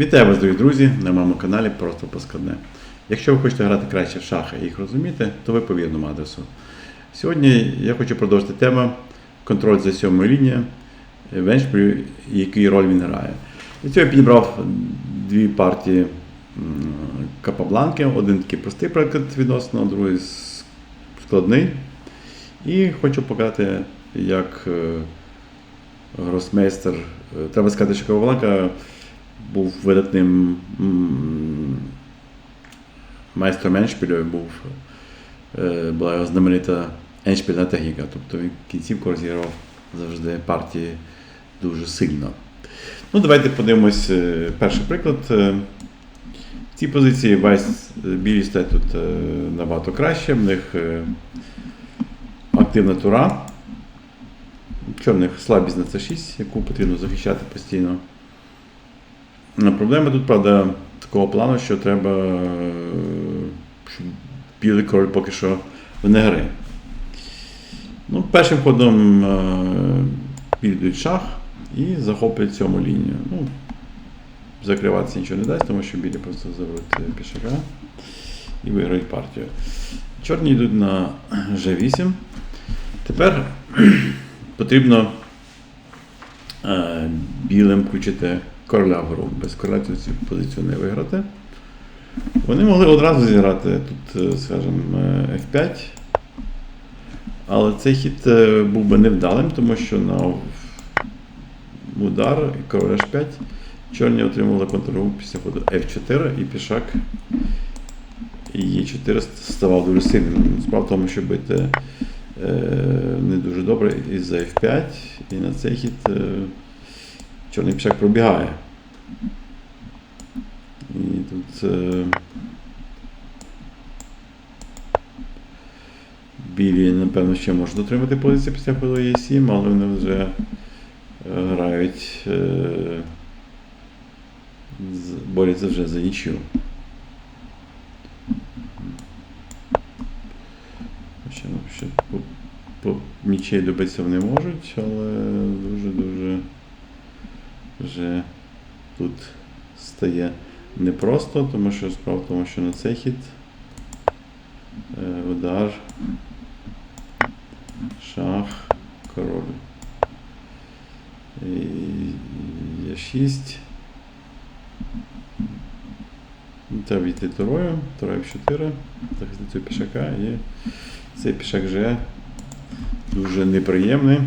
Вітаю вас, дорогі друзі, на моєму каналі Просто Поскладне. Якщо ви хочете грати краще в шахи і їх розуміти, то ви по вірному адресу. Сьогодні я хочу продовжити тему контроль за сьомою лінією, веншпілю, який роль він грає. Для цього я підібрав дві партії Капабланки. Один такий простий приклад відносно, другий складний. І хочу показати, як е, гросмейстер. е, Треба сказати, що Капабланка був видатним майстром Еншпілю, був, е, була його знаменита Еншпільна техніка. Тобто він кінцівку розіграв завжди партії дуже сильно. Ну, давайте подивимось е, перший приклад. Е, В цій позиції е, білі стоять тут набагато краще. В них активна тура. Чорних слабість на С6, яку потрібно захищати постійно. Ну, Проблема тут, правда, такого плану, що треба, е, щоб білий король поки що не гри. Ну, першим ходом е, білі шах і захоплюють сьому лінію. Ну, закриватися нічого не дасть, тому що білі просто заберуть пішака і виграють партію. Чорні йдуть на G8. Тепер потрібно е, білим включити короля в гру. Без короля цю позицію не виграти. Вони могли одразу зіграти тут, е, скажімо, е, F5. Але цей хід е, був би невдалим, тому що на удар і король H5 чорні отримали контргру після ходу F4 і пішак і Е4 ставав дуже сильним. Справа в тому, що бити не дуже добре із за F5, і на цей хід чорний пішак пробігає. І тут е, білі, напевно, ще можуть отримати позицію після ходу Е7, але вони вже е, грають, е, борються вже за нічю. Ще, ще по, по нічей добитися вони можуть, але дуже-дуже вже тут стає непросто, тому що справа в тому, що на цей хід е, удар, шах, король. Є 6. Треба йти турою, тура F4, захистити пішака і цей пішак вже дуже неприємний.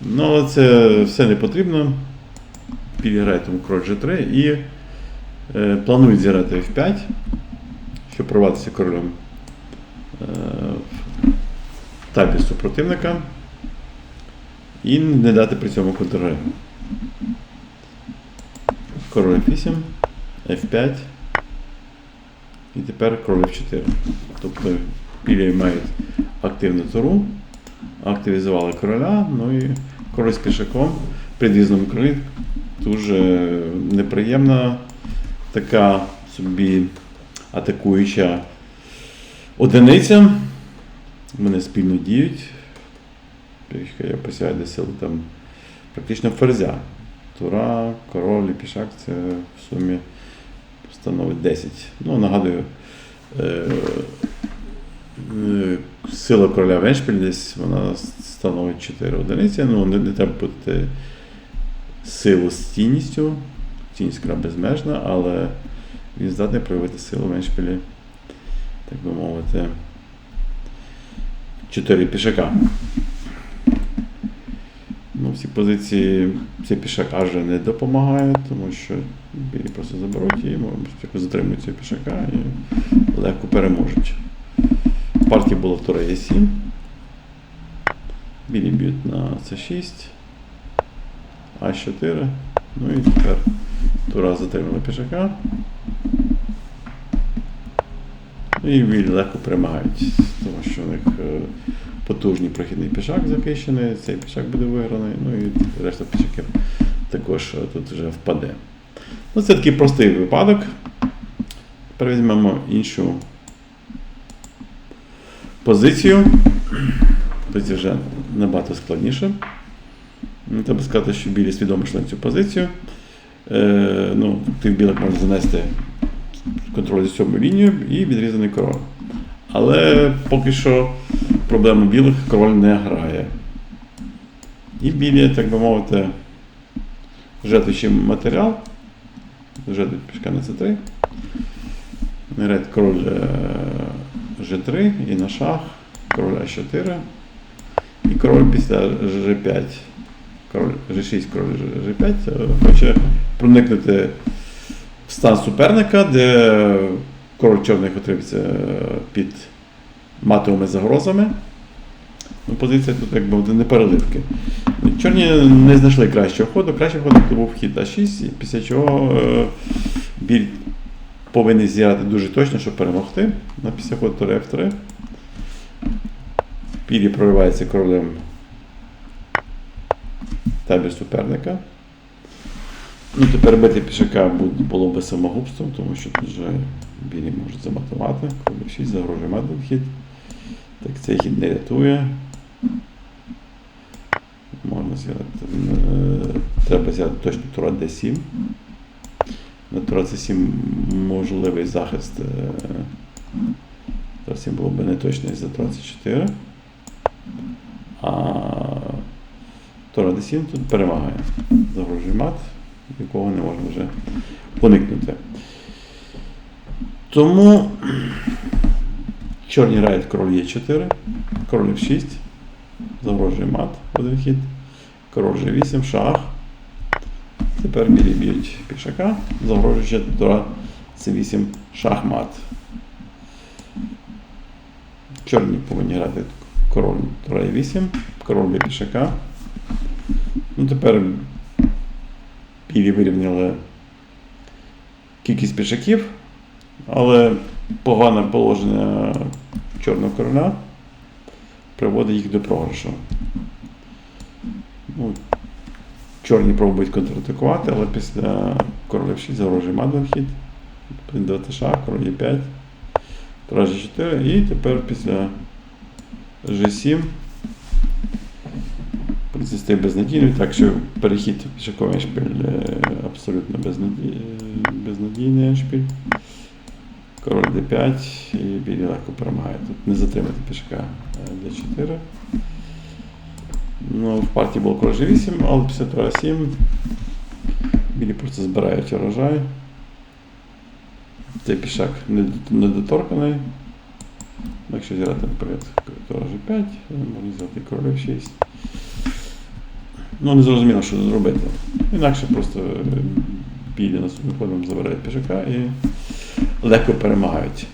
Ну, але це все не потрібно. Підіграє тому король G3 і е, планують зіграти F5, щоб прорватися королем е, в табі супротивника і не дати при цьому контргри. Король F8, F5 і тепер король F4. Тобто білі мають активну туру, активізували короля, ну і король з пішаком при двізному королі дуже неприємна така собі атакуюча одиниця. Вони спільно діють. Я посягаю до сили там практично ферзя. Тура, король і пішак це в сумі становить 10. Ну, нагадую, е, е, сила короля Веншпіль десь вона становить 4 одиниці. Ну, не, не треба бути силу з цінністю. Цінність безмежна, але він здатний проявити силу в Веншпілі, так би мовити, 4 пішака. Ну, всі позиції цей пішак аж не допомагає, тому що білі просто заберуть спочатку затримують цього пішака і легко переможуть. В партії було тура Е7. Білі б'ють на С6, А4. Ну і тепер тура затримали пішака. І білі легко перемагають, тому що у них е, потужний прохідний пішак захищений, цей пішак буде виграний, ну і решта пішаків також е, тут вже впаде. Ну, це такий простий випадок. Тепер візьмемо іншу позицію. Позиція вже набагато складніше. Ну, Треба сказати, що білі свідомо йшли на цю позицію. е, ну, тих білих можна занести контроль за сьомою лінією і відрізаний король. Але поки що проблема білих король не грає. І білі, так би мовити, жертвуючи матеріал. Жертвують пішка на c3. Грають король е, G3 і на шах, король А4. І король після G5. Король G6, король G5 е, хоче проникнути в стан суперника, де король чорних отримується під матовими загрозами. Ну, Позиція тут якби не переливки. Чорні не знайшли кращого ходу. Кращий ход був хід А6, після чого е, біль повинен зіграти дуже точно, щоб перемогти. На після ходу туре F3. Білі проривається королем табір суперника. Ну, тепер бити пішака бу- було би самогубством, тому що тут вже білі можуть заматувати. Король 6 загрожує мати хід. Так, цей хід не рятує. Можна зіграти. е, Треба зіграти точно тура D7. На тура C7 можливий захист. е, Тура 7 було б неточний за тура C4. А D7 тут перемагає. Загрожує мат, якого не можна вже уникнути. Тому чорні грають король Е4, король F6, загрожує мат один хід, король G8, шах. Тепер білі б'ють пішака, загрожуючи тура C8 шахмат. Чорні повинні грати король тура E8, король б'є пішака. Ну, тепер білі вирівняли кількість пішаків, але погане положення чорного короля приводить їх до програшу. Ну, чорні пробують контратакувати, але після короля 6 загрожує мадний хід. Дати шах, король е 5 тура G4 і тепер після G7 Принцип стає безнадійною, так що перехід пішаковий шпиль е, абсолютно безнадій... е, безнадійний шпиль. Король d5 і білі легко перемагає. Тут не затримати пішака е, d4. Ну, в партії було король g8, але після тура 7 білі просто збирають урожай. Цей пішак недоторканий. Якщо зіграти вперед тура g5, можна взяти король f6. Ну, не зрозуміло, що зробити. Інакше просто е, білі наступним ходом забирають пішака і легко перемагають.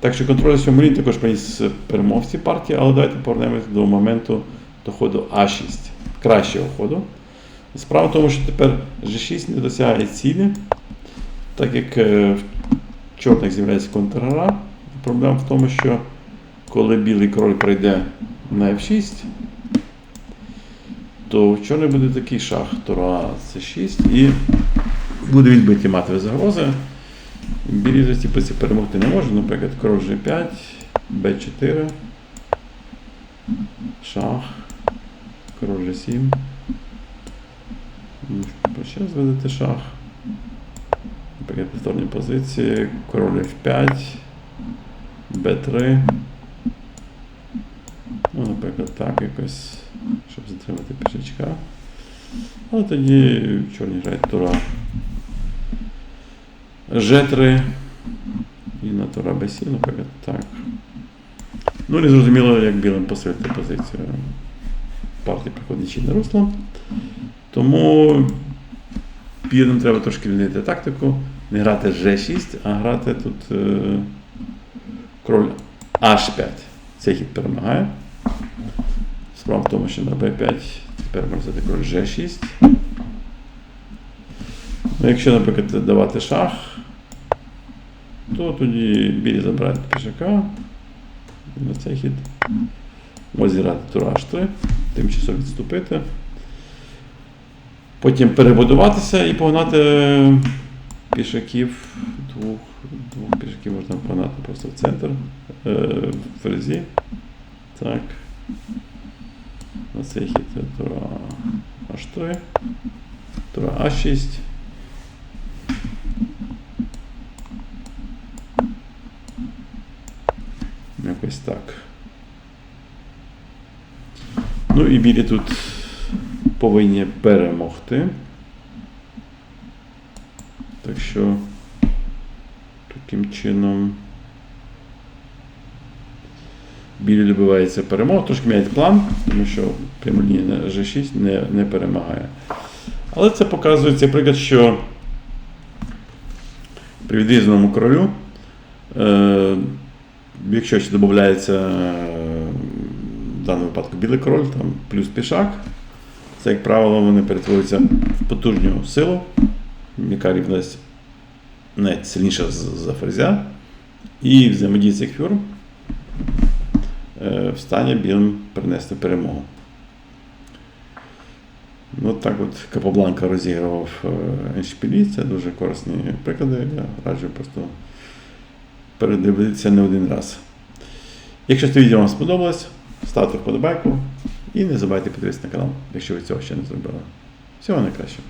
Так що контроль лінії також приніс перемогці партії, але давайте повернемося до моменту до ходу А6, кращого ходу. Справа в тому, що тепер G6 не досягає цілі, так як е, в чорних з'являється контргра. Проблема в тому, що коли білий король прийде на F6, то чорний буде такий шах Тура С6 і буде відбиті матові загрози. Білі за ці позиції перемогти не може, наприклад, король G5, Б4, шах, король G7. Ну, Ще видати шах. Наприклад, повторні позиції, король F5, Б3. Ну, наприклад, так якось, щоб затримати пішачка. Але тоді чорні грають тура G3 і на тура Б7, наприклад, так. Ну, не зрозуміло, як білим посилити позицію. Партії приходить чинне русло. Тому білим треба трошки змінити тактику. Не грати G6, а грати тут е, король H5. Цей хід перемагає. Справа в тому, що на b5 тепер можна король g6. Ну, якщо, наприклад, давати шах, то тоді білі забирають пішака. На цей хід. Ось зіграти тура h3, тимчасово відступити. Потім перебудуватися і погнати пішаків. Двох, двох пішаків можна погнати просто в центр. Е, в ферзі. Так. Оце цей хід тура H3, тура А6. Якось так. Ну і білі тут повинні перемогти. Так що таким чином. Білі добивається перемог, трошки міняють план, тому що прямолінія на G6 не, не перемагає. Але це показує цей приклад, що при відрізаному королю, е, якщо ще додається е, в даному випадку білий король, там плюс пішак, це, як правило, вони перетворюються в потужну силу, яка рівність навіть сильніша за ферзя. І взаємодія цих е, в стані білим принести перемогу. Ну, так от Капобланка розігрував е, Еншпілі, це дуже корисні приклади. Я раджу просто передивитися не один раз. Якщо це відео вам сподобалось, ставте вподобайку і не забувайте підписатися на канал, якщо ви цього ще не зробили. Всього найкращого.